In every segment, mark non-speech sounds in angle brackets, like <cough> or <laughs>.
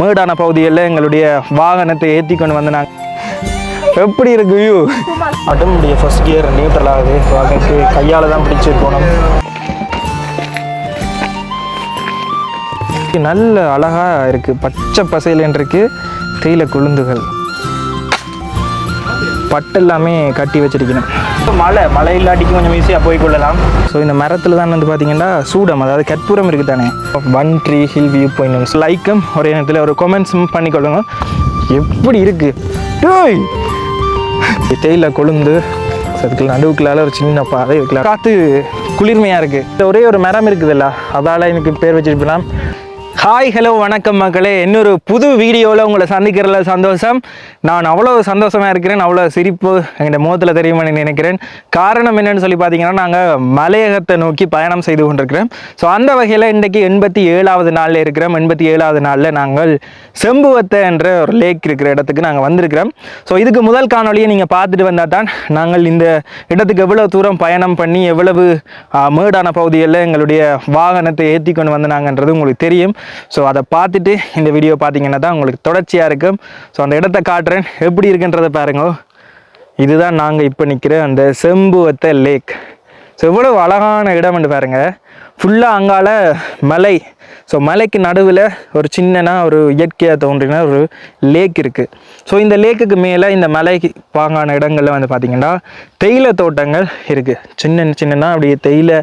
மேடான பகுதிகளில் எங்களுடைய வாகனத்தை ஏற்றி கொண்டு வந்து நாங்கள் எப்படி இருக்கு வியூ அட்டமுடைய ஃபர்ஸ்ட் கியர் நியூட்ரல் ஆகுது. அதுக்கு கையால் தான் பிடிச்சி போகணும். நல்ல அழகா இருக்கு. பச்சை பசையிலன்னு இருக்கு. தேயிலை கொழுந்துகள். பட்டு எல்லாமே கட்டி வச்சிருக்கணும். மழை மழை இல்லாட்டிக்கு கொஞ்சம் ஈஸியாக போய் கொள்ளலாம். ஸோ இந்த மரத்தில் தான் வந்து பார்த்தீங்கன்னா சூடம் அதாவது கற்பூரம் இருக்குது தானே? One tree hill view point லைக்கும் ஒரே நேரத்தில் ஒரு கொமெண்ட்ஸும் பண்ணிக்கொள்ளுங்க எப்படி இருக்குது தேயில கொழுந்து அதுக்கு நடுவுக்குள்ளால ஒரு சின்ன பாதை இருக்கலாம் காற்று குளிர்மையாக இருக்குது ஒரே ஒரு மரம் இருக்குதுல்ல அதால் எனக்கு பேர் வச்சிருப்பலாம் ஹாய் ஹலோ வணக்கம் மக்களே. இன்னொரு புது வீடியோவில் உங்களை சந்திக்கிறதுல சந்தோஷம். நான் அவ்வளோ சந்தோஷமாக இருக்கிறேன் அவ்வளோ சிரிப்பு எங்கள் முகத்தில் தெரியுமான்னு நினைக்கிறேன். காரணம் என்னன்னு சொல்லி பார்த்தீங்கன்னா நாங்கள் மலையகத்தை நோக்கி பயணம் செய்து கொண்டிருக்கிறோம். ஸோ அந்த வகையில் இன்றைக்கி எண்பத்தி ஏழாவது நாளில் இருக்கிறோம். எண்பத்தி ஏழாவது நாளில் நாங்கள் செம்புவத்தை என்ற ஒரு லேக் இருக்கிற இடத்துக்கு நாங்கள் வந்திருக்கிறோம். ஸோ இதுக்கு முதல் காணொலியை நீங்கள் பார்த்துட்டு வந்தால் தான் நாங்கள் இந்த இடத்துக்கு எவ்வளோ தூரம் பயணம் பண்ணி எவ்வளவு மேடான பகுதிகளில் எங்களுடைய வாகனத்தை ஏற்றி கொண்டு வந்தாங்கன்றது உங்களுக்கு தெரியும். ஸோ அதை பார்த்துட்டு இந்த வீடியோ பார்த்தீங்கன்னா தான் உங்களுக்கு தொடர்ச்சியாக இருக்கும். ஸோ அந்த இடத்த காட்டுறேன். எப்படி இருக்குன்றதை பாருங்க. இதுதான் நாங்கள் இப்போ நிற்கிற அந்த செம்புவத்த லேக் ஸோ எவ்வளோ அழகான இடம் என்று பாருங்க. ஃபுல்லாக அங்கால மலை. ஸோ மலைக்கு நடுவில் ஒரு சின்னனா ஒரு இயற்கையாக தோன்றின ஒரு லேக் இருக்குது ஸோ இந்த லேக்குக்கு மேலே இந்த மலைக்கு பாங்கான இடங்களில் வந்து பார்த்திங்கன்னா தேயிலை தோட்டங்கள் இருக்குது சின்ன சின்னனா அப்படியே தேயிலை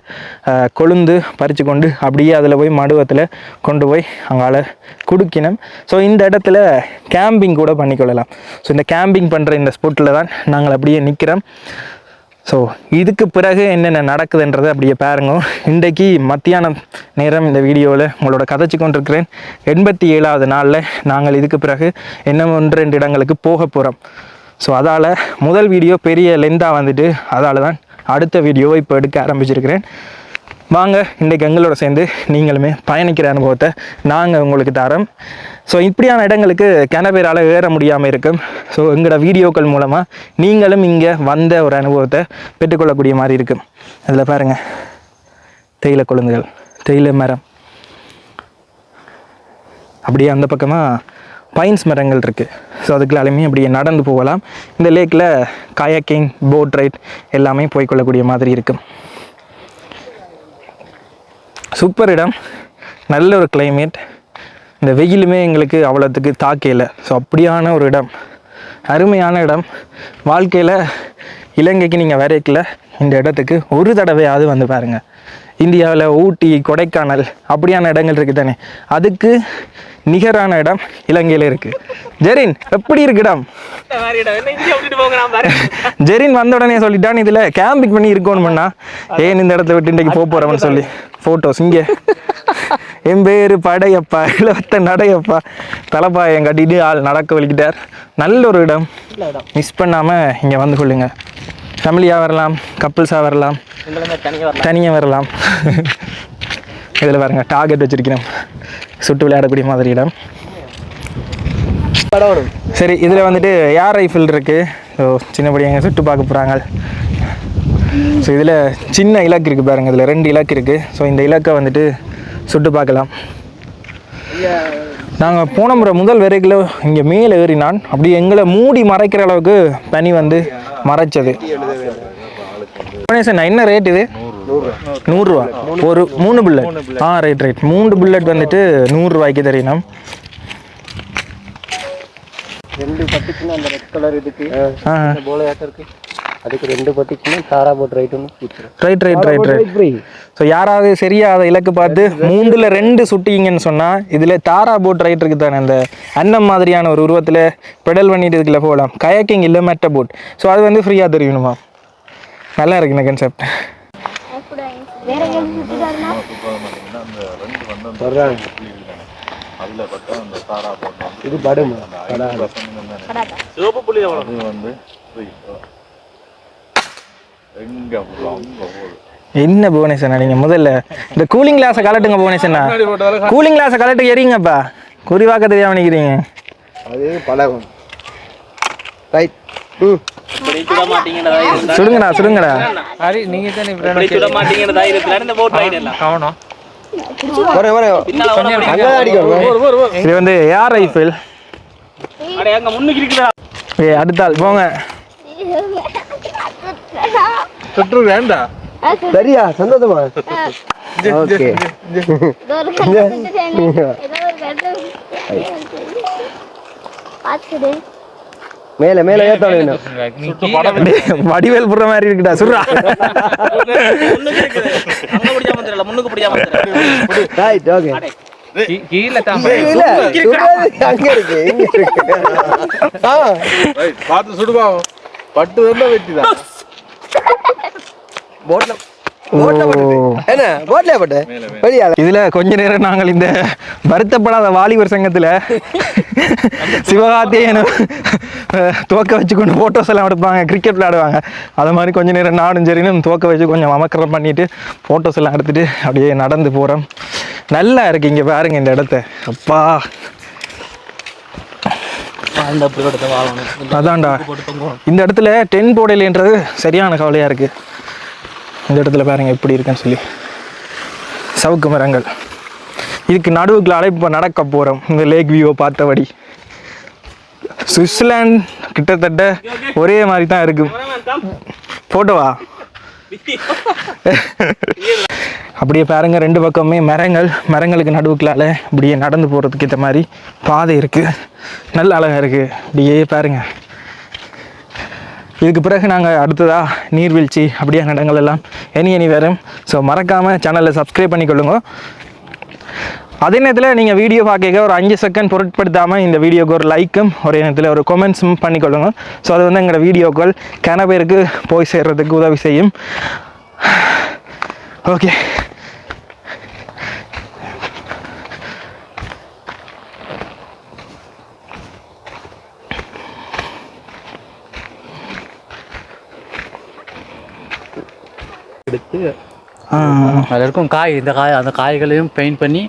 கொழுந்து பறித்து கொண்டு அப்படியே அதில் போய் மடுவத்தில் கொண்டு போய் அங்கால குடுக்கினோம். ஸோ இந்த இடத்துல கேம்பிங் கூட பண்ணிக்கொள்ளலாம். ஸோ இந்த கேம்பிங் பண்ணுற இந்த ஸ்பாட்டில் தான் நாங்கள் அப்படியே நிற்கிறோம் ஸோ இதுக்கு பிறகு என்னென்ன நடக்குதுன்றதை அப்படியே பாருங்க. இன்றைக்கு மத்தியானம் நேரம் இந்த வீடியோவில் உங்களோட கதைச்சு கொண்டிருக்கிறேன் எண்பத்தி ஏழாவது நாளில் நாங்கள் இதுக்கு பிறகு என்ன ஒன்று ரெண்டு இடங்களுக்கு போக போகிறோம் ஸோ அதால் முதல் வீடியோ பெரிய லெந்தாக வந்துட்டு அதால் தான் அடுத்த வீடியோவை இப்போ எடுக்க ஆரம்பிச்சிருக்கிறேன். வாங்க இன்றைக்கு எங்களோட சேர்ந்து நீங்களுமே பயணிக்கிற அனுபவத்தை நாங்கள் உங்களுக்கு தரோம். ஸோ இப்படியான இடங்களுக்கு கிணபேரால் ஏற முடியாமல் இருக்கும் ஸோ எங்களோட வீடியோக்கள் மூலமாக நீங்களும் இங்கே வந்த ஒரு அனுபவத்தை பெற்றுக்கொள்ளக்கூடிய மாதிரி இருக்கும் அதில் பாருங்கள் தேயிலை கொழுந்துகள் தேயிலை மரம். அப்படியே அந்த பக்கமாக பைன்ஸ் மரங்கள் இருக்குது ஸோ அதுக்குள்ளாலுமே அப்படியே நடந்து போகலாம். இந்த லேக்கில் காயக்கிங் போட் ரைட் எல்லாமே போய்க்கொள்ளக்கூடிய மாதிரி இருக்கும் சூப்பர் இடம். நல்ல ஒரு கிளைமேட் இந்த வெயிலுமே எங்களுக்கு அவ்வளோத்துக்கு தாக்கையில் ஸோ அப்படியான ஒரு இடம். அருமையான இடம். வாழ்க்கையில் இலங்கைக்கு நீங்கள் வரைக்கல இந்த இடத்துக்கு ஒரு தடவையாவது வந்து பாருங்கள் இந்தியாவில் ஊட்டி கொடைக்கானல் அப்படியான இடங்கள் இருக்குது தானே. அதுக்கு நிகரான இடம் இலங்கையில் இருக்குது ஜெரின் எப்படி இருக்கு இடம்? ஜெரின் வந்த உடனே சொல்லிட்டான் இதில் கேம்பிங் பண்ணி இருக்கணும்னா ஏன் இந்த இடத்த விட்டு இன்றைக்கு போக போகிறோம்னு சொல்லி. ஃபோட்டோஸ் இங்கே. என் பேர் படையப்பா இளவத்த நடையப்பா. தலைப்பாயம் கட்டிட்டு ஆள் நடக்க வலிக்கிட்டார் நல்ல ஒரு இடம். மிஸ் பண்ணாமல் இங்கே வந்து கொள்ளுங்க. ஃபேமிலியாக வரலாம் கப்புள்ஸாக வரலாம். தனியாக வரலாம். இதில் பாருங்க டார்கெட் வச்சிருக்கிறோம். சுட்டு விளையாடக்கூடிய மாதிரி இடம். சரி இதில் வந்துட்டு ஏர் ரைஃபிள் இருக்குது ஸோ சின்னபடியாங்க சுட்டு பார்க்க போகிறாங்க ஸோ இதில் சின்ன இலக்கு இருக்குது பாருங்க இதில் ரெண்டு இலக்கு இருக்குது ஸோ இந்த இலக்கை வந்துட்டு சுட்டு பார்க்கலாம். நாங்கள் போன முறை முதல் வரைக்குள்ள இங்கே மேலே ஏறினான். அப்படி எங்களை மூடி மறைக்கிற அளவுக்கு பனி வந்து மறைச்சது. கணேசன் என்ன ரேட் இது? நூறுரூவா. ஒரு மூணு புல்லட் ஆ ரைட் ரைட் மூணு புல்லட் வந்துட்டு நூறுரூவாய்க்கு தெரியணும் ரெண்டு பட்டிக்குன்னு அந்த ரெட் கலர் இதுக்கு. அதுக்கு ரெண்டு பட்டிக்குன்னு தாரா boat right right right right right free so யாராவது சரியா அதை இலக்கு பார்த்து மூணுல ரெண்டு சுட்டிங்கன்னு சொன்னால் இதில் தாரா போட் ரைட் இருக்குது தானே அந்த அன்னம் மாதிரியான ஒரு உருவத்தில் பெடல் பண்ணிட்டு இதுக்குள்ள போகலாம். கயக்கிங் இல்லை மெட்ட போட் ஸோ அது வந்து ஃப்ரீயாக தெரியணுமா நல்லா இருக்கு இந்த கன்செப்ட் இது படும்? கடாதா என்ன புவனேசனா நீங்கள் முதல்ல இந்த கூலிங் கிளாஸை கலட்டுங்க புவனேசனா கூலிங் கிளாஸை கலட்டு எறிங்கப்பா குறிவாக்க தெரியாம நிற்கிறீங்க அது பழகும் ரைட் சுடுங்கடா சுடுங்கடா ஹரி நீங்க தானே சுட மாட்டீங்கன்னு போட் கவனம் அடிக்கணும் இது வந்து ஏர் ரைஃபிள் ஏ அடுத்த ஆள் போங்க சுற்று வேண்டாம் சரியா? சந்தோஷமா? ஓகே. <laughs> மேலே மேலே ஏற்ற வேணும். வடிவேல் புடுற மாதிரி இருக்குடா சுர்ரா ரைட் ஓகே கீழே தான் இல்ல. சுடுறது அங்க இருக்கு இங்க இருக்கு. <laughs> ஆ. ரைட் பார்த்து சுடுவாங்க பட்டு வெட்டி தான். <laughs> போட்ல என்ன? பட்டு? இதுல கொஞ்ச நேரம் நாங்கள் இந்த வருத்தப்படாத வாலிபர் சங்கத்துல சிவகார்த்தியனை துவக்க வச்சு கொண்டு ஃபோட்டோஸ் எல்லாம் எடுப்பாங்க கிரிக்கெட் விளையாடுவாங்க. அது மாதிரி கொஞ்ச நேரம் நானும் சரின்னு துவக்க வச்சு கொஞ்சம் அமக்கரம் பண்ணிட்டு ஃபோட்டோஸ் எல்லாம் எடுத்துட்டு அப்படியே நடந்து போறோம். நல்லா இருக்கு இங்க பாருங்க இந்த இடத்த. அப்பா. அதான்டா இந்த இடத்துல டென் போடலைன்றது சரியான கவலையா இருக்கு. இந்த இடத்துல பாருங்க எப்படி இருக்குன்னு சொல்லி. சவுக்கு மரங்கள். இதுக்கு நடுவுக்குள்ள அழைப்பு நடக்க போகிறோம் இந்த லேக் வியூவை பார்த்தபடி. சுவிட்சர்லாண்ட் கிட்டத்தட்ட ஒரே மாதிரி தான் இருக்கும் போட்டோவா. அப்படியே பாருங்க ரெண்டு பக்கமே மரங்கள். மரங்களுக்கு நடுவுக்குள்ளால இப்படியே நடந்து போகிறதுக்கு ஏற்ற மாதிரி பாதை இருக்குது நல்ல அழகாக இருக்குது அப்படியே பாருங்கள் இதுக்கு பிறகு நாங்கள் அடுத்ததாக நீர்வீழ்ச்சி அப்படியான இடங்கள் எல்லாம் எனி எனி வரும். ஸோ மறக்காமல் சேனலை சப்ஸ்கிரைப் பண்ணிக்கொள்ளுங்க. அதே நேரத்தில் நீங்கள் வீடியோ பார்க்க ஒரு அஞ்சு செகண்ட் பொருட்படுத்தாமல் இந்த வீடியோக்கு ஒரு லைக்கும் ஒரு நேரத்தில் ஒரு கொமெண்ட்ஸும் பண்ணிக்கொள்ளுங்க. ஸோ அது வந்து எங்களோட வீடியோக்கள் கன பேருக்கு போய் சேர்றதுக்கு உதவி செய்யும். ஓகே ஆ அதில் இருக்கும் காய் இந்த காய் அந்த காய்களையும் பெயிண்ட் பண்ணி.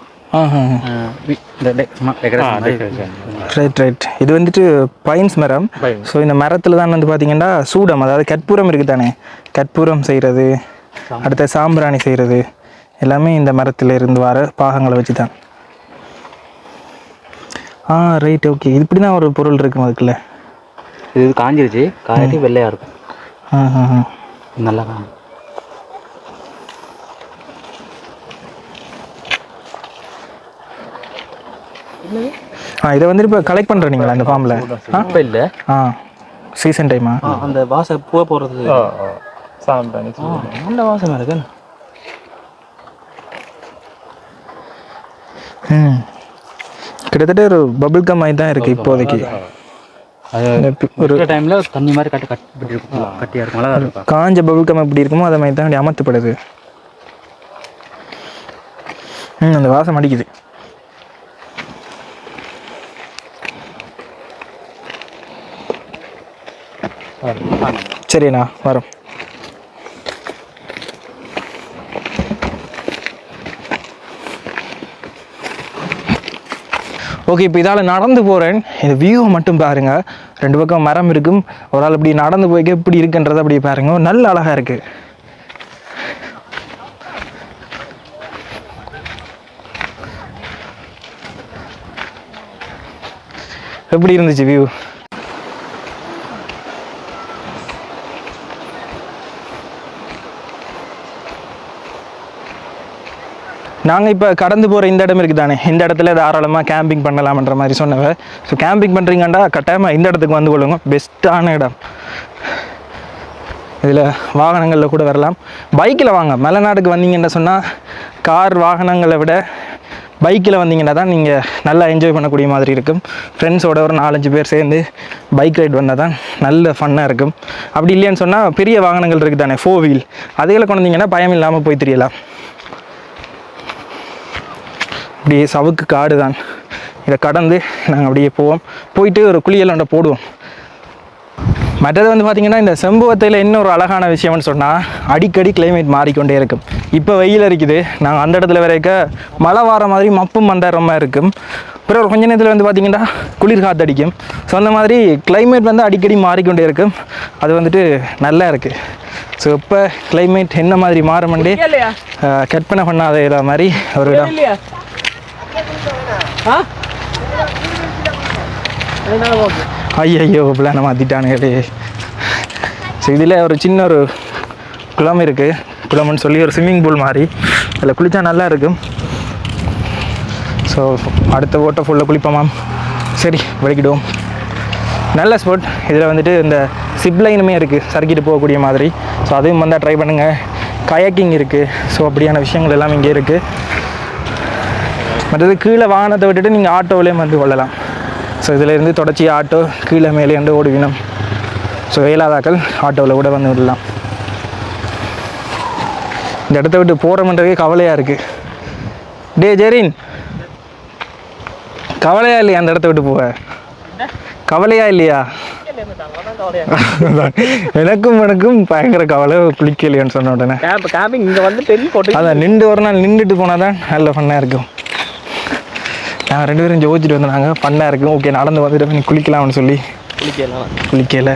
ரைட் ரைட் இது வந்துட்டு பைன்ஸ் மரம். ஸோ இந்த மரத்தில் தான் வந்து பார்த்தீங்கன்னா சூடம் அதாவது கற்பூரம் இருக்குது தானே கற்பூரம் செய்கிறது அடுத்த சாம்பிராணி செய்கிறது எல்லாமே இந்த மரத்தில் இருந்து வர பாகங்களை வச்சு தான் ஆ ரைட் ஓகே இப்படி தான் ஒரு பொருள் இருக்கும் அதுக்குள்ள. இது காஞ்சிருச்சு. காய்ச்சி வெள்ளையா இருக்கும். ஆ ஆ ஆ. நல்லா ஆ இதை வந்துட்டு இப்போ கலெக்ட் பண்ணுறீங்களா இந்த ஃபார்மில் ஆ இப்போ இல்லை. ஆ சீசன் டைமா அந்த வாசை பூ சாம்பிராணி நல்ல வாசம் இருக்கு? ம். கிட்டத்தட்ட ஒரு பபிள் கம் மாதிரி தான் இருக்குது இப்போதைக்கு. ஒரு டைம்ல தண்ணி மாதிரி கட்டி கட்டி இருக்கும். கட்டியா இருக்கும்? நல்லா இருக்கும். காஞ்ச பபுள் கம் எப்படி இருக்குமோ அதை மாதிரி தான் அமர்த்தப்படுது. ம் அந்த வாசம் அடிக்குது. சரிண்ணா வரோம். ஓகே இப்போ இதால் நடந்து போகிறேன் இந்த வியூவை மட்டும் பாருங்கள் ரெண்டு பக்கம் மரம் இருக்கும். ஒரு ஆள் இப்படி நடந்து போய்க்க எப்படி இருக்குன்றதை அப்படி பாருங்க. நல்ல அழகாக இருக்குது எப்படி இருந்துச்சு வியூ? நாங்கள் இப்போ கடந்து போகிற இந்த இடம் இருக்குது தானே இந்த இடத்துல தாராளமாக கேம்பிங் பண்ணலாம்ன்ற மாதிரி சொன்னவ. ஸோ கேம்பிங் பண்ணுறீங்கண்டா கட்டாயமாக இந்த இடத்துக்கு வந்து கொள்ளுங்க. பெஸ்ட்டான இடம். இதில் வாகனங்களில் கூட வரலாம். பைக்கில் வாங்க. மலைநாடுக்கு வந்தீங்கன்னு சொன்னால் கார் வாகனங்களை விட பைக்கில் வந்தீங்கன்னா தான் நீங்கள் நல்லா என்ஜாய் பண்ணக்கூடிய மாதிரி இருக்கும். ஃப்ரெண்ட்ஸோட ஒரு நாலஞ்சு பேர் சேர்ந்து பைக் ரைட் வந்தால் தான் நல்ல ஃபன்னாக இருக்கும். அப்படி இல்லைன்னு சொன்னால் பெரிய வாகனங்கள் இருக்குது தானே ஃபோர் வீல் அதுகளை கொண்டு வந்தீங்கன்னா பயம் இல்லாமல் போய் தெரியலாம். அப்படியே சவுக்கு காடு தான் இதை கடந்து நாங்கள் அப்படியே போவோம். போயிட்டு ஒரு குளியலாண்ட போடுவோம். மற்றது வந்து பார்த்திங்கன்னா இந்த செம்புவத்தையில் என்ன ஒரு அழகான விஷயம்னு சொன்னால் அடிக்கடி கிளைமேட் மாறிக்கொண்டே இருக்கும். இப்போ வெயில் அடிக்குது. நாங்கள் அந்த இடத்துல வரைக்க மழை வர மாதிரி மப்பும் மந்தார மாதிரி இருக்கும். அப்புறம் ஒரு கொஞ்ச நேரத்தில் வந்து பார்த்திங்கன்னா குளிர் காற்று அடிக்கும் ஸோ அந்த மாதிரி கிளைமேட் வந்து அடிக்கடி மாறிக்கொண்டே இருக்கும். அது வந்துட்டு நல்லா இருக்குது ஸோ இப்போ climate என்ன மாதிரி மாறுமண்டே கற்பனை பண்ணாத மாதிரி ஒரு இடம். ஐயோ பிளானை மாற்றிட்டானுங்களே ஸோ இதில் ஒரு சின்ன ஒரு குளம் இருக்குது குளம்னு சொல்லி ஒரு ஸ்விம்மிங் பூல் மாதிரி. அதில் குளித்தா நல்லா இருக்கும். ஸோ அடுத்த ஓட்டை ஃபுல்லாக குளிப்போமாம் சரி வலிக்கிடுவோம் நல்ல ஸ்போர்ட் இதில் வந்துட்டு இந்த சிப் லைனுமே இருக்குது சறுக்கிட்டு போகக்கூடிய மாதிரி. ஸோ அதையும் வந்தால் ட்ரை பண்ணுங்கள் கயாக்கிங் இருக்குது ஸோ அப்படியான விஷயங்கள் எல்லாம் இங்கே இருக்குது மற்றது கீழே வாகனத்தை விட்டுட்டு நீங்கள் ஆட்டோவிலேயும் வந்து கொள்ளலாம். ஸோ இதில் இருந்து தொடர்ச்சி ஆட்டோ கீழே மேலே வந்து ஓடுவினம். ஸோ இயலாதாக்கள் ஆட்டோவில் கூட வந்து விடலாம். இந்த இடத்த விட்டு போகிறோம்ன்றதே கவலையாக இருக்குது டே ஜெரின். கவலையா இல்லையா அந்த இடத்த விட்டு போக? கவலையா இல்லையா? எனக்கும் எனக்கும் பயங்கர கவலை குளிக்கலையான்னு சொன்ன உடனே. அதான் நின்று ஒரு நாள் நின்றுட்டு போனால் தான் நல்ல ஃபன்னாக இருக்கும். நாங்கள் ரெண்டு பேரும் ஜோதிச்சுட்டு வந்தாங்க ஃபன்னாக இருக்கும் ஓகே நடந்து வந்துட்டு நீ குளிக்கலாம்னு சொல்லி. குளிக்கலாம் குளிக்கல.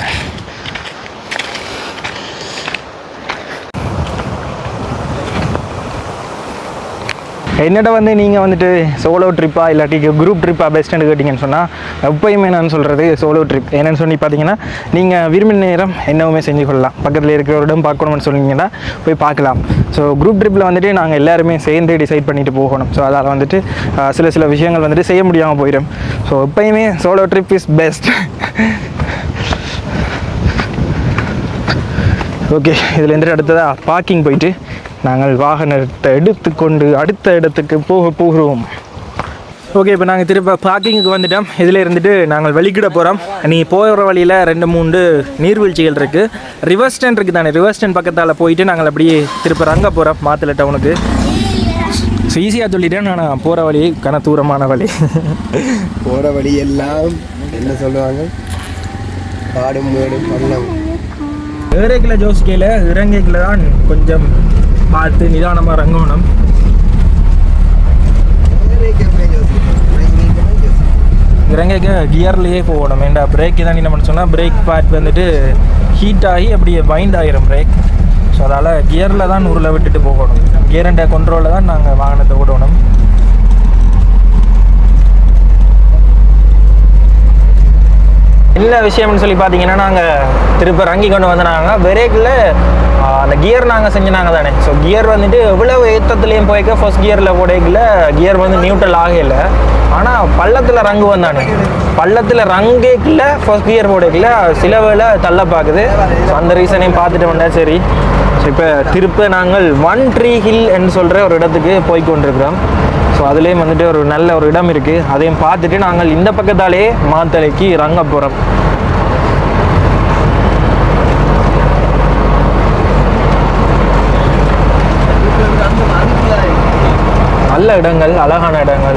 என்னடா வந்து நீங்கள் வந்துட்டு சோலோ ட்ரிப்பாக இல்லாட்டி குரூப் ட்ரிப்பாக பெஸ்ட்டுன்னு கேட்டிங்கன்னு சொன்னால் எப்பயுமே நான் சொல்கிறது சோலோ ட்ரிப் என்னென்னு சொல்லி பார்த்தீங்கன்னா நீங்கள் விரும்பின நேரம் என்னவுமே செஞ்சு கொள்ளலாம். பக்கத்தில் இருக்கிற ஒரு இடம் பார்க்கணும்னு சொன்னீங்கன்னா போய் பார்க்கலாம். ஸோ குரூப் ட்ரிப்பில் வந்துட்டு நாங்கள் எல்லாருமே சேர்ந்து டிசைட் பண்ணிட்டு போகணும். ஸோ அதால் வந்துட்டு சில சில விஷயங்கள் வந்துட்டு செய்ய முடியாமல் போயிடும் ஸோ எப்பயுமே solo trip is best okay இதில் இருந்துட்டு அடுத்ததாக பார்க்கிங் போயிட்டு நாங்கள் வாகனத்தை எடுத்துக்கொண்டு அடுத்த இடத்துக்கு போக போகிறோம். ஓகே இப்போ நாங்கள் திரும்ப பார்க்கிங்குக்கு வந்துட்டோம். இதில் இருந்துட்டு நாங்கள் வெளிக்கிட போகிறோம் நீ போகிற வழியில் ரெண்டு மூணு நீர்வீழ்ச்சிகள் இருக்குது ரிவர் ஸ்டாண்ட் இருக்குது தானே? ரிவர் ஸ்டாண்ட் பக்கத்தால் போயிட்டு நாங்கள் அப்படியே திருப்ப ரங்க போகிறோம் மாத்தலை டவுனுக்கு ஸோ ஈஸியாக சொல்லிட்டேன். நான் போகிற வழி கன தூரமான வழி. போகிற வழி எல்லாம் என்ன சொல்லுவாங்க? காடும் மேடும் பள்ளம் ஜோஸ்கேல இறங்கைக்கில் தான் கொஞ்சம் பார்த்து நிதானமாக இறங்கணும். இறங்கைக்க கியர்லேயே போகணும். ஏண்டா பிரேக் தான் என்ன பண்ண சொன்னால் பிரேக் பேட் வந்துட்டு ஹீட் ஆகி அப்படியே பைண்ட் ஆகிரும் பிரேக் ஸோ அதால் கியரில் தான் உருளை விட்டுட்டு போகணும். கியர் அண்ட் கண்ட்ரோலில் தான் நாங்கள் வாகனத்தை விடணும் என்ன விஷயம்னு சொல்லி பார்த்தீங்கன்னா நாங்கள் திருப்ப ரங்கி கொண்டு வந்தனாங்க பிரேக்கில் அந்த கியர் நாங்கள் செஞ்சினாங்க தானே ஸோ கியர் வந்துட்டு எவ்வளவு ஏற்றத்துலேயும் போய்க்க ஃபர்ஸ்ட் கியரில் போடைக்கல கியர் வந்து நியூட்ரல் ஆகல. ஆனால் பள்ளத்தில் ரங்கு வந்தானே. பள்ளத்தில் ரங்கேக்கில் ஃபர்ஸ்ட் கியர் போடைக்கல சில வேலை தள்ள பார்க்குது ஸோ அந்த ரீசனையும் பார்த்துட்டு வந்தா சரி. ஸோ இப்போ திருப்ப நாங்கள் ஒன் ட்ரீ ஹில் என்று சொல்கிற ஒரு இடத்துக்கு போய் கொண்டிருக்கிறோம். ஸோ அதுலேயும் வந்துட்டு ஒரு நல்ல ஒரு இடம் இருக்குது அதையும் பார்த்துட்டு நாங்கள் இந்த பக்கத்தாலே மாத்தலைக்கு ரங்க போகிறோம் நல்ல இடங்கள் அழகான இடங்கள்.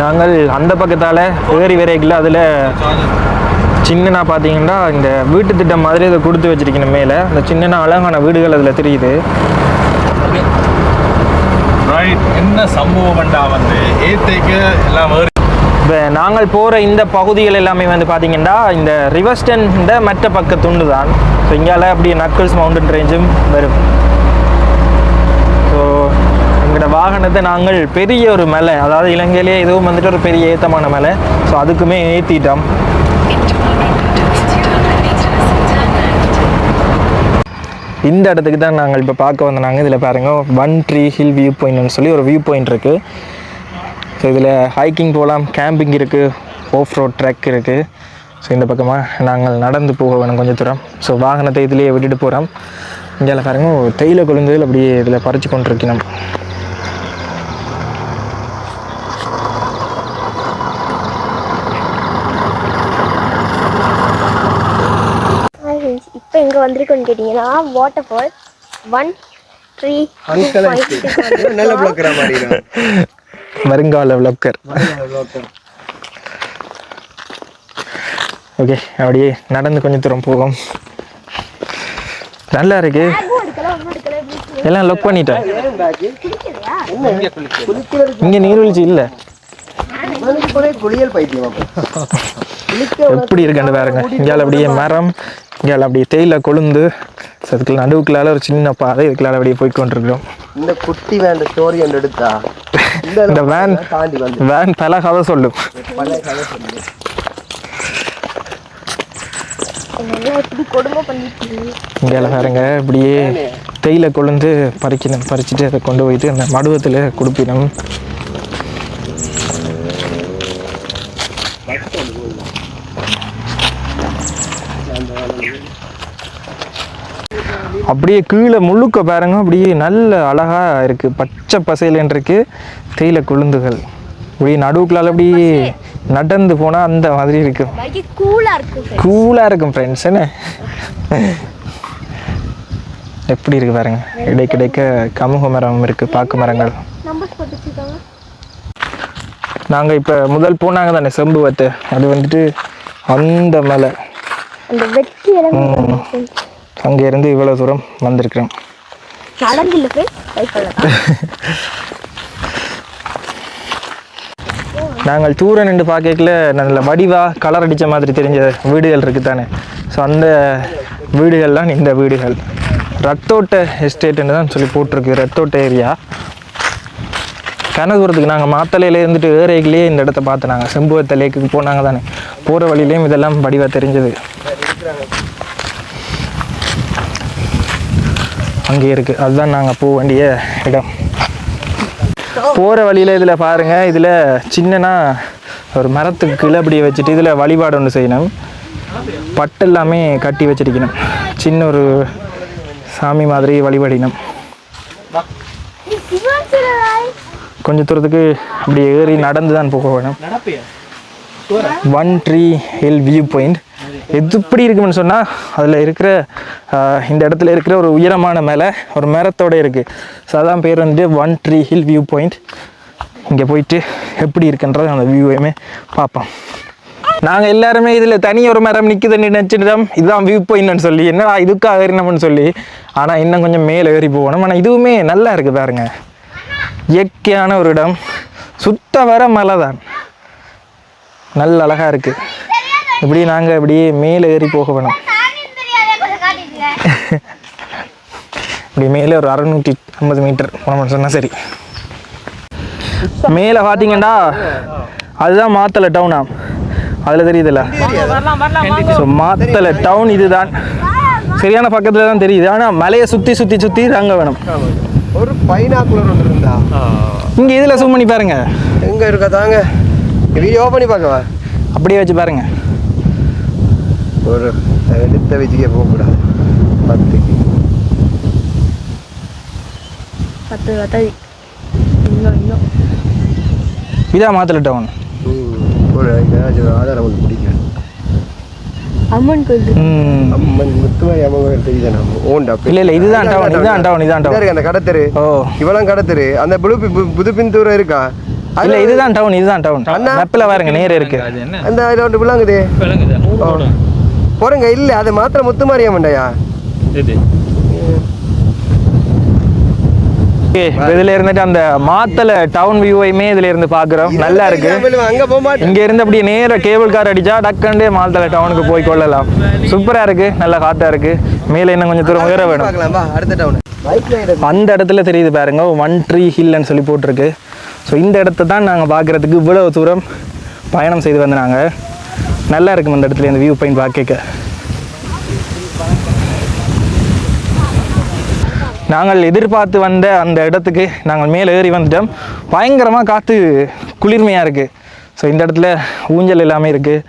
நாங்கள் அந்த பக்கத்தால் ஏறி விரைக்கல அதில் சின்னனா பார்த்தீங்கன்னா இந்த வீட்டு திட்டம் மாதிரி இதை கொடுத்து வச்சிருக்கணும் மேலே. அந்த சின்னனா அழகான வீடுகள் அதில் தெரியுது. என்ன சம்பவம்டா வந்து ஏத்தைக்கு எல்லாம் வேறு இப்போ நாங்கள் போகிற இந்த பகுதிகள் எல்லாமே வந்து பார்த்தீங்கன்னா இந்த ரிவர்ஸ்டன்ட மற்ற பக்க துண்டு தான். ஸோ இங்கால அப்படியே நக்கல்ஸ் மவுண்டன் ரேஞ்சும் வரும். ஸோ எங்களோட வாகனத்தை நாங்கள் பெரிய ஒரு மலை அதாவது இலங்கையிலேயே எதுவும் வந்துட்டு ஒரு பெரிய ஏத்தமான மலை. ஸோ அதுக்குமே ஏற்றிட்டோம் இந்த இடத்துக்கு தான் நாங்கள் இப்போ பார்க்க வந்தோம் நாங்கள் இதில் பாருங்கள் ஒன் ட்ரீ ஹில் வியூ பாயிண்ட்னு சொல்லி ஒரு வியூ பாயிண்ட் இருக்குது ஸோ இதில் ஹைக்கிங் போகலாம் கேம்பிங் இருக்குது ஆஃப் ரோட் ட்ரெக் இருக்குது ஸோ இந்த பக்கமாக நாங்கள் நடந்து போக வேணும் கொஞ்சம் தூரம். ஸோ வாகனத்தை இதிலேயே விட்டுட்டு போகிறோம் இங்கே பாருங்க தேயிலை கொழுந்துகள் அப்படியே இதில் பறித்து கொண்டிருக்கணும். இப்போ எங்க வந்திருக்கோன்னு கேட்டீங்கன்னா வாட்டர் ஃபால் ஒன் த்ரீ நல்ல வருங்கால விளக்கர். ஓகே அப்படியே நடந்து கொஞ்சம் தூரம் போவோம். நல்லா இருக்கு. எல்லாம் லொக் பண்ணிட்டேன். இங்கே நீர்வீழ்ச்சி இல்லை. எப்படி இருக்குன்னு பாருங்க. இங்கால அப்படியே மரம் இங்கால அப்படியே தேயிலை கொழுந்து. So அதுக்குள்ள நடுவுக்குள்ளால ஒரு சின்ன பாதை இதுக்குள்ளால அப்படியே போய் கொண்டிருக்கிறோம் இந்த குட்டி வேண்ட ஸ்டோரி ஒன்று எடுத்தா இந்த வேன் தாண்டி வந்து வேன் பல கதை சொல்லும். பாருங்க இப்படியே தேயிலை கொழுந்து பறிக்கணும் பறிச்சுட்டு அதை கொண்டு போயிட்டு அந்த மடுவத்தில் கொடுப்பினோம். அப்படியே கீழே முழுக்க பாருங்க அப்படியே நல்ல அழகா இருக்கு. பச்சை பசையிலன்னு இருக்கு தேயிலை கொழுந்துகள். அப்படியே நடுவுக்குள்ளால அப்படியே நடந்து போனா அந்த மாதிரி இருக்கு. பைக்கு கூலா இருக்கு friend. கூலாக இருக்கும் ஃப்ரெண்ட்ஸ் என்ன? எப்படி இருக்கு பாருங்க. இடைக்க இடைக்க கமுக மரம் இருக்கு பாக்கு மரங்கள். நாங்கள் இப்போ முதல் போனாங்க தானே செம்புவத்து அது வந்துட்டு அந்த மலை. அந்த வெட்டி இடம் அங்கே இருந்து இவ்வளோ தூரம் சைக்கிளில் நாங்கள் தூரம் நின்று பார்க்கல நல்ல வடிவா கலர் அடித்த மாதிரி தெரிஞ்ச வீடுகள் இருக்குது தானே ஸோ அந்த வீடுகள்லாம் இந்த வீடுகள். ரத்தோட்ட எஸ்டேட்டுன்னு தான் சொல்லி போட்டிருக்கு ரத்தோட்ட ஏரியா கனகபுரத்துக்கு நாங்கள் மாத்தலையில இருந்துட்டு ஏறைகளே இந்த இடத்த பார்த்து நாங்கள் செம்புவத்த லேக்குக்கு போனாங்க தானே. போகிற வழியிலையும் இதெல்லாம் வடிவாக தெரிஞ்சது. அங்கே இருக்குது அதுதான் நாங்கள் போக வேண்டிய இடம். போகிற வழியில் இதில் பாருங்கள் இதில் சின்னனா ஒரு மரத்துக்கு கீழே அப்படியே வச்சுட்டு இதில் வழிபாடு ஒன்று செய்யணும். பட்டு எல்லாமே கட்டி வச்சிருக்கணும். சின்ன ஒரு சாமி மாதிரி வழிபடினம். கொஞ்சம் தூரத்துக்கு அப்படி ஏறி நடந்து தான் போக வேணும் one tree hill view point எது எப்படி இருக்குன்னு சொன்னால் அதில் இருக்கிற இந்த இடத்துல இருக்கிற ஒரு உயரமான மேலே ஒரு மரத்தோடு இருக்குது ஸோ அதான் பேர் வந்து one tree hill view point இங்கே போயிட்டு எப்படி இருக்குன்றது அந்த வியூவையுமே பார்ப்போம். நாங்கள் எல்லாருமே இதில் தனி ஒரு மரம் நிற்குதுன்னு நினச்சிட்டோம். இதுதான் வியூ பாயிண்ட்னு சொல்லி என்னடா இதுக்காக ஏறினோம்னு சொல்லி. ஆனால் இன்னும் கொஞ்சம் மேலே ஏறி போகணும். ஆனால் இதுவுமே நல்லா இருக்குது பாருங்க. இயற்கையான ஒரு இடம். சுத்த வர மலை தான் நல்ல அழகாக இருக்குது இப்படி நாங்கள் இப்படியே மேலே ஏறி போக வேணும். இப்படி மேலே ஒரு அறநூற்றி ஐம்பது மீட்டர் போனோம்னு சொன்னால் சரி. மேலே பார்த்தீங்கன்னா அதுதான் மாத்தலை டவுனா அதில் தெரியுதுல்ல? ஸோ மாத்தலை டவுன் இதுதான். சரியான பக்கத்தில் தான் தெரியுது. ஆனால் மலையை சுற்றி சுற்றி சுற்றி அங்கே வேணும். ஒரு பைனாக்குலர் ஒன்று இருந்தா? இங்கே இதில் zoom பண்ணி பாருங்க. எங்க இருக்கா தாங்க? வீடியோ பண்ணி பார்க்கவா? அப்படியே வச்சு பாருங்க. ஒரு எடுத்த வச்சுக்கே போகக்கூடாது. பத்துக்கு பத்து பத்தாது இன்னும் இன்னும். இதான் மாத்தலை டவுன். ம், ஒரு ஆதாரம் ஒன்று பிடிக்கும் அம்மன் கோயில். ம். அம்மன் முத்துமாரி அம்மன் கோயில் தெரியுது நம்ம? ஓண்டா இல்ல, இல்ல, இதுதான் town, இதுதான் town, இதுதான். இருக்கு அந்த கடத்தெரு ஓ. இவெல்லாம் கடத்தெரு அந்த புது புதுப்பின் தூரம் இருக்கா? இல்ல இதுதான் டவுன் இதுதான் டவுன். அண்ணா. மேப்பில் பாருங்க நேரே இருக்கு. அந்த விளங்குது. போறங்க இல்ல அது மாத்திரம் முத்துமாரி அம்மன்டையா இது. இதுல இருந்துட்டு அந்த மாத்தல டவுன் வியூவையுமே இதுல இருந்து பாக்குறோம். நல்லா இருக்கு. அங்க போக மாட்டேன். இங்க இருந்து அப்படியே நேர கேபிள் கார் அடிச்சா டக்கண்டே மாத்தல டவுனுக்கு போய் கொள்ளலாம். சூப்பரா இருக்கு நல்லா காத்தா இருக்கு. மேல இன்னும் கொஞ்சம் தூரம் உயர வேணும். பார்க்கலாம் வா அடுத்த டவுன் பைக்ல அந்த இடத்துல தெரியுது பாருங்க ஒன் ட்ரீ ஹில்னு சொல்லி போட்டிருக்கு. ஸோ இந்த இடத்த தான் நாங்கள் பார்க்குறதுக்கு இவ்வளவு தூரம் பயணம் செய்து வந்தாங்க நல்லா இருக்கும் அந்த இடத்துல இந்த வியூ பாயிண்ட் பார்க்க நாங்கள் எதிர்பார்த்து வந்த அந்த இடத்துக்கு நாங்கள் மேலே ஏறி வந்துட்டோம். பயங்கரமாக காற்று குளிர்மையாக இருக்குது ஸோ இந்த இடத்துல ஊஞ்சல் எல்லாமே இருக்குது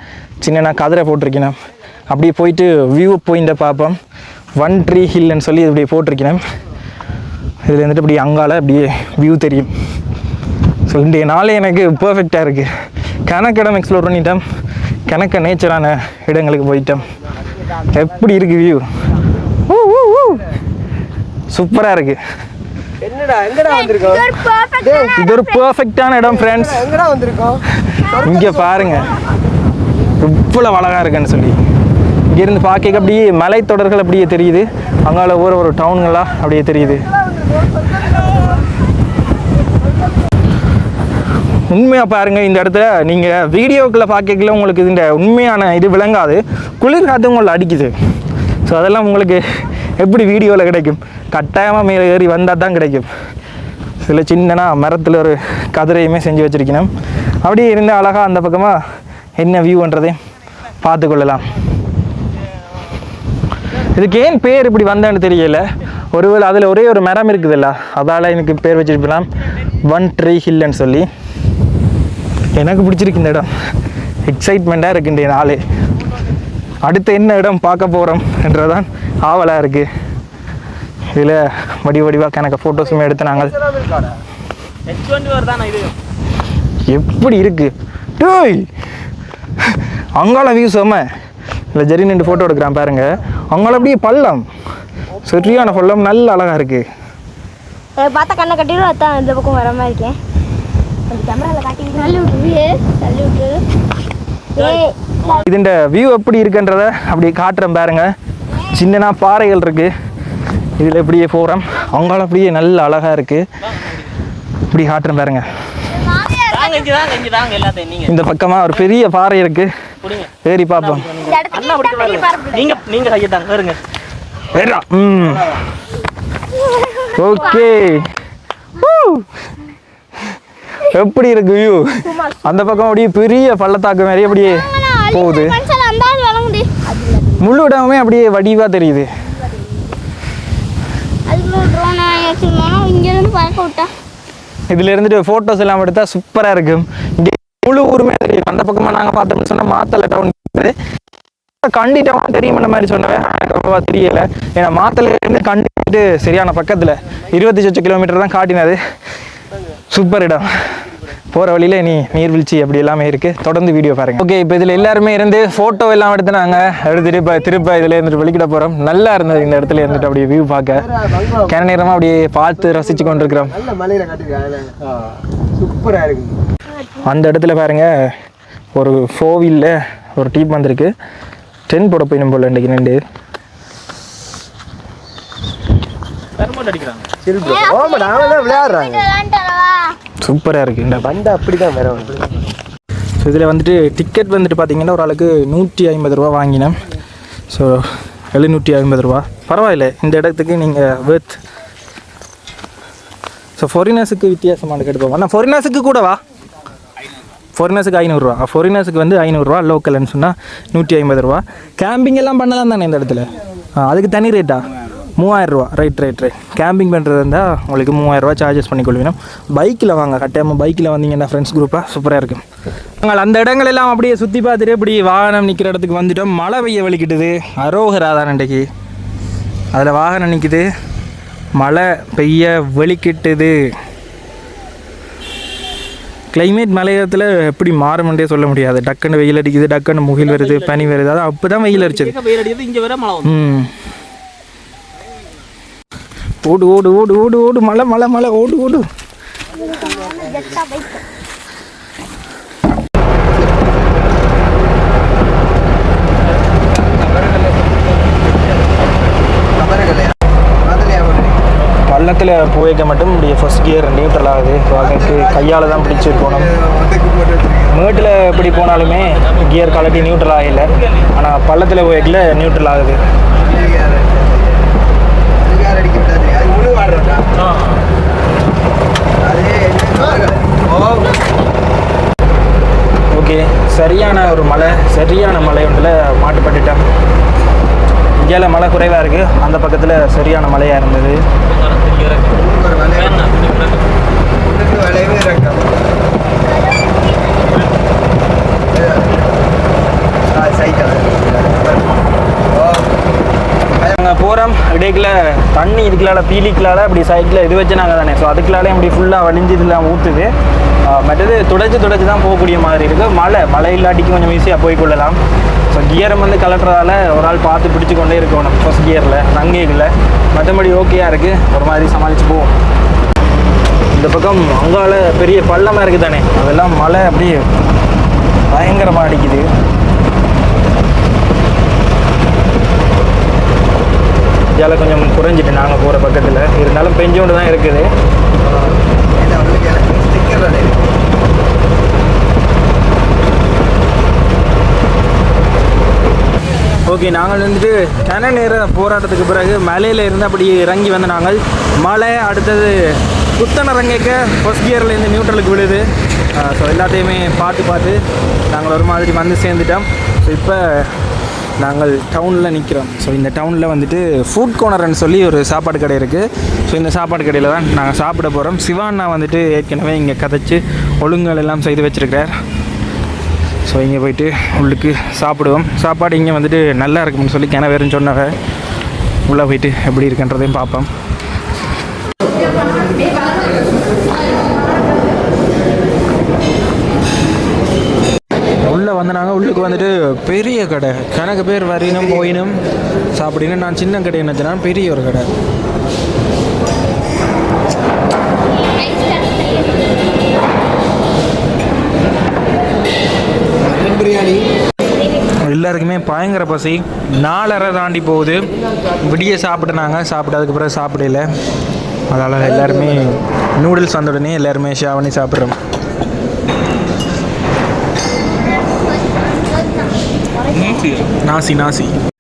சின்ன கதிரை போட்டிருக்கணும். அப்படியே போயிட்டு வியூ பாயிண்ட்டை பார்ப்போம். ஒன் ட்ரீ ஹில்னு சொல்லி இப்படி போட்டிருக்கணும். இதில் இருந்துட்டு இப்படி அங்கால அப்படியே வியூ தெரியும். ஸோ இன்றைய நாளே எனக்கு பர்ஃபெக்டாக இருக்குது கணக்கிடம் எக்ஸ்ப்ளோர் பண்ணிட்டேன் கணக்க நேச்சரான இடங்களுக்கு போயிட்டோம். எப்படி இருக்கு வியூ சூப்பராக இருக்குது என்னடா எங்கடா வந்திருக்கோம்? இது ஒரு பர்ஃபெக்டான இடம் ஃப்ரெண்ட்ஸ் எங்கடா வந்திருக்கோம்? இங்கே பாருங்க. இவ்வளோ அழகாக இருக்குன்னு சொல்லி. இங்கேருந்து பார்க்க அப்படியே மலைத்தொடர்கள் அப்படியே தெரியுது. அங்கால ஒரு ஒரு டவுனுங்களா அப்படியே தெரியுது. உண்மையாக பாருங்கள் இந்த இடத்துல நீங்கள் வீடியோக்குள்ளே பார்க்கல உங்களுக்கு இந்த உண்மையான இது விளங்காது. குளிர் காற்று உங்களை அடிக்குது. ஸோ அதெல்லாம் உங்களுக்கு எப்படி வீடியோவில் கிடைக்கும்? கட்டாயமாக மேலே ஏறி வந்தால் தான் கிடைக்கும். சில சின்னனா மரத்தில் ஒரு கதிரையுமே செஞ்சு வச்சுருக்கணும். அப்படியே இருந்தால் அழகாக அந்த பக்கமாக என்ன வியூன்றதையும் பார்த்து கொள்ளலாம் இதுக்கு ஏன் பேர் இப்படி வந்தேன்னு தெரியல. ஒருவேளை அதில் ஒரே ஒரு மரம் இருக்குதுல்ல அதால் எனக்கு பேர் வச்சிருக்கலாம். ஒன் ட்ரீ ஹில்லுன்னு சொல்லி. எனக்கு பிடிச்சிருக்கு இந்த இடம். எக்ஸைட்மெண்ட்டாக இருக்கு இந்த நாள். அடுத்து என்ன இடம் பார்க்க போகிறோம் என்றதான் ஆவலாக இருக்குது இதில் வடி வடிவாக கணக்க ஃபோட்டோஸுமே எடுத்து நாங்கள். எப்படி இருக்கு? டேய்! அங்கால வியூ செம்ம. இல்லை ஜெரி நின்று ஃபோட்டோ எடுக்கிறான் பாருங்க. அவங்கள அப்படியே பள்ளம். சரியான பள்ளம் நல்ல அழகாக இருக்குது பார்த்தா கண்ணை கட்டிடும் அதான் இந்த பக்கம் வர மாதிரி இருக்கேன். கேமராவில் காட்டி இதுண்ட வியூ எப்படி இருக்குன்றத அப்படியே காட்டுறேன் பாருங்க. சின்னனா பாறைகள் இருக்கு. இதில் இப்படியே போகிறோம் அங்கால அப்படியே நல்ல அழகா இருக்கு. இப்படி காட்டுறேன் பாருங்க. இந்த பக்கமாக ஒரு பெரிய பாறை இருக்கு. ஏறி பார்ப்போம். ஓகே. <laughs> எப்படி இருக்கு வியூ அந்த பக்கம் அப்படியே பெரிய பள்ளத்தாக்கு மாதிரி அப்படியே போகுது. முழு இடமுமே அப்படியே வடிவா தெரியுது. இதுல இருந்துட்டு போட்டோஸ் எல்லாம் எடுத்தா சூப்பரா இருக்கும். முழு ஊருமே தெரியும். அந்த பக்கமா நாங்க பார்த்தோம்னு சொன்னா மாத்தல டவுன் கண்டி டவுன் தெரியுமென்ற மாதிரி சொன்னவன். எனக்கு அவ்வளவா தெரியல. ஏன்னா மாத்தல இருந்து கண்டிட்டு சரியான பக்கத்துல. இருபத்தி சொச்சு கிலோமீட்டர் தான் காட்டினது. சூப்பர் இடம் போற வழியில நீ நீர்வீழ்ச்சி அப்படி எல்லாமே இருக்கு. தொடர்ந்து வீடியோ பாருங்க. ஓகே இப்போ இதுல எல்லாருமே இருந்து போட்டோ எல்லாம் எடுத்து நாங்க எடுத்துட்டு இப்போ திருப்ப இதுல இருந்துட்டு வெளிக்கிட போறோம். நல்லா இருந்தது இந்த இடத்துல இருந்துட்டு அப்படியே வியூ பார்க்க. கிண நேரமா அப்படியே பார்த்து ரசிச்சு கொண்டிருக்கிறோம். அந்த இடத்துல பாருங்க ஒரு ஃபோவில்ல ஒரு டீம் வந்திருக்கு. டென் போட போயிடும் போல இன்றைக்கு தான் விளையாடுறாங்க. சூப்பராக இருக்குது இந்த வந்தா அப்படிதான் வேற ஒன்று ஸோ இதில் வந்துட்டு டிக்கெட் வந்துட்டு பார்த்தீங்கன்னா ஒரு ஆளுக்கு நூற்றி ஐம்பது ரூபா வாங்கினேன். ஸோ எழுநூற்றி ஐம்பது ரூபா. பரவாயில்ல இந்த இடத்துக்கு நீங்கள் வேர்த் ஸோ ஃபாரினர்ஸுக்கு வித்தியாசமான எடுப்போம் ஆனால் ஃபாரினர்ஸுக்கு கூடவா ஃபாரினர்ஸுக்கு ஐநூறுரூவா ஃபாரினர்ஸுக்கு வந்து ஐநூறுரூவா லோக்கல்னு சொன்னால் நூற்றி ஐம்பது ரூபா. கேம்பிங் எல்லாம் பண்ணலாம் தானே இந்த இடத்துல? அதுக்கு தனி ரேட்டா மூவாயிரரூவா. ரைட் ரைட் ரைட் கேம்பிங் பண்ணுறது இருந்தால் உங்களுக்கு மூவாயிரரூவா சார்ஜஸ் பண்ணி கொள்வீங்க பைக்கில் வாங்க கட்டாயமாக பைக்கில் வந்தீங்கன்னா ஃப்ரெண்ட்ஸ் குரூப்பாக சூப்பராக இருக்கும். நாங்கள் அந்த இடங்கள் எல்லாம் அப்படியே சுற்றி பார்த்துட்டு இப்படி வாகனம் நிற்கிற இடத்துக்கு வந்துட்டோம். மழை பெய்ய வலிக்கிட்டுது அரோகரா தான் இன்றைக்கு. அதில் வாகனம் நிற்குது மழை பெய்ய வெளிக்கிட்டுது கிளைமேட் மலையத்தில் எப்படி மாறுமென்றே சொல்ல முடியாது. டக்குன்னு வெயில் அடிக்குது டக்குன்னு முகில் வருது பனி வருது. அதான் அப்போ தான் வெயில் அடிச்சது. ம். ஓடு ஓடு ஓடு ஓடு ஓடு மலை மலை மலை ஓடு ஓடு. பள்ளத்தில் போய்க்க மட்டும் இப்படி ஃபர்ஸ்ட் கியர் நியூட்ரல் ஆகுது அதுக்கு கையால் தான் பிடிச்சிருக்கோம் நம்ம. மேட்டில் எப்படி போனாலுமே கியர் குவாலிட்டி நியூட்ரல் ஆகலை. ஆனால் பள்ளத்தில் போயிக்கல நியூட்ரல் ஆகுது அதுக்கார அதுக்கார அடிக்க விடாது அது முழு வாடுறா அதே ஓ ஓகே சரியான ஒரு மலை சரியான மலை ஒன்றில் மாட்டுப்பட்டுட்டேன் இங்கேல மழை குறைவாக இருக்குது அந்த பக்கத்தில் சரியான மழையாக இருந்தது. மரம் இடைக்குள்ள தண்ணி இதுக்குள்ளால பீலிக்குள்ளால அப்படி சைடில் இது வச்சுனாங்க நாங்கள் தானே. ஸோ அதுக்குள்ளாலே அப்படி ஃபுல்லாக வலிஞ்சு இதெல்லாம் ஊற்றுது மற்றது துடைச்சி துடைச்சி தான் போகக்கூடிய மாதிரி இருக்குது மழை மழை இல்லாட்டிக்கு கொஞ்சம் ஈஸியாக போய் கொள்ளலாம். ஸோ கியரம் வந்து கலட்டுறதால ஒரு ஆள் பார்த்து பிடிச்சு கொண்டே இருக்கணும் ஃபஸ்ட் கியரில் நங்கேக்கில் மற்றபடி ஓகேயாக இருக்குது ஒரு மாதிரி சமாளித்து போவோம். இந்த பக்கம் அங்கால பெரிய பள்ளமாக இருக்குது தானே. அதெல்லாம் மழை அப்படியே பயங்கரமாக அடிக்குது. மழைஞ்சால கொஞ்சம் குறைஞ்சிட்டு நாங்கள் போகிற பக்கத்தில். இருந்தாலும் பெஞ்சோண்டு தான் இருக்குது. ஓகே நாங்கள் வந்துட்டு கன நேர போராட்டத்துக்கு பிறகு மலையில் இருந்து அப்படி இறங்கி வந்த நாங்கள். மலை அடுத்தது புத்தனரங்கைக்க ஃபஸ்ட் கியர்லேருந்து நியூட்ரலுக்கு விழுது. ஸோ எல்லாத்தையுமே பார்த்து பார்த்து நாங்கள் ஒரு மாதிரி வந்து சேர்ந்துட்டோம். ஸோ இப்போ நாங்கள் டவுனில் நிற்கிறோம் ஸோ இந்த டவுனில் வந்துட்டு ஃபுட் கோனர்னு சொல்லி ஒரு சாப்பாடு கடை இருக்குது ஸோ இந்த சாப்பாடு கடையில் தான் நாங்கள் சாப்பிட போகிறோம் சிவாண்ணா வந்துட்டு ஏற்கனவே இங்கே கதைச்சி ஒழுங்குகள் எல்லாம் செய்து வச்சுருக்கிறார். ஸோ இங்கே போயிட்டு உள்ளுக்கு சாப்பிடுவோம். சாப்பாடு இங்கே வந்துட்டு நல்லா இருக்கும்னு சொல்லி கிணவேறுன்னு சொன்னாங்க. உள்ளே போயிட்டு எப்படி இருக்குன்றதையும் பார்ப்போம். உள்ளே வந்து நாங்கள் உள்ளுக்கு வந்துட்டு பெரிய கடை. கணக்கு பேர் வரினும் போயினும் சாப்பிடினும் நான் சின்ன கடை நினச்சேன்னா பெரிய ஒரு கடை. பிரியாணி. எல்லாருக்குமே பயங்கர பசி. நாலரை தாண்டி போகுது. விடிய சாப்பிட்டுனாங்க. சாப்பிட்டு அதுக்கு பிறகு சாப்பிடல. அதனால் எல்லாருமே நூடுல்ஸ் வந்த உடனே எல்லாருமே ஷேர் பண்ணி சாப்பிட்றோம். நாசி நாசி.